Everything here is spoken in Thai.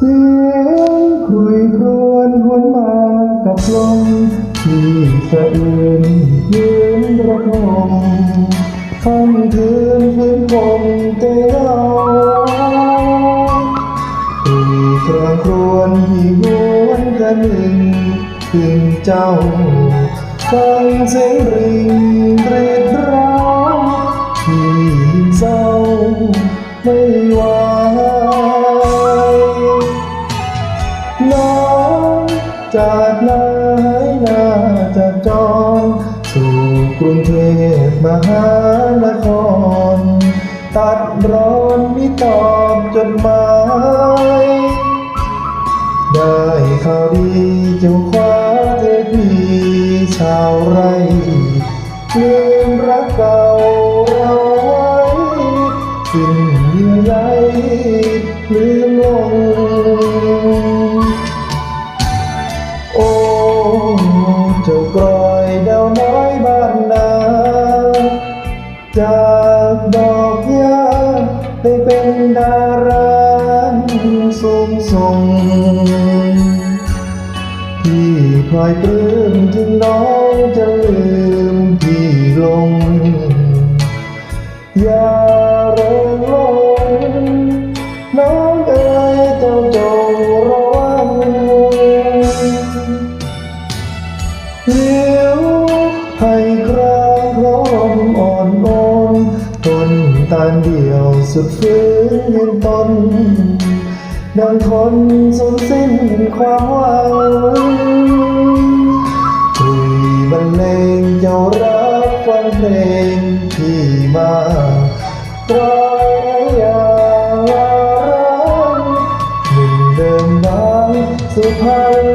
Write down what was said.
เสียงคุยครวนหวนมากับลมที่สะอื่นยืนระทมค่งคืนคืนคงใจเราตีกลาวครวนที่หวนกัะหนึ่งถึงเจ้าฟังเสียงริงรีดร้อง น้องจากนายนาจากจรสู่กรุงเทพมหานคร ตัดร้อนมิตอบจดหมาย ได้ข่าวดีเจ้าคว้าเทพีชาวไร่ลืมรักเก่าเราไว้สิ้นเยื่อใยลืมลง จากดอกหญ้าได้เป็นดาราสูงส่งพี่พลอยปลื้มถึงน้องจะลืมพี่ลง อย่าเริงลงน้องเอ๋ยเจ้าจงระวังเลี้ย ตานเดียวสุดฟื้นยืนตนดังทนจนสิ้นความหวังคุยบรรเลงเจ้ารักฟังเพลงที่มาตราอย่างหนึ่งเดิมน้ำสุพรรณ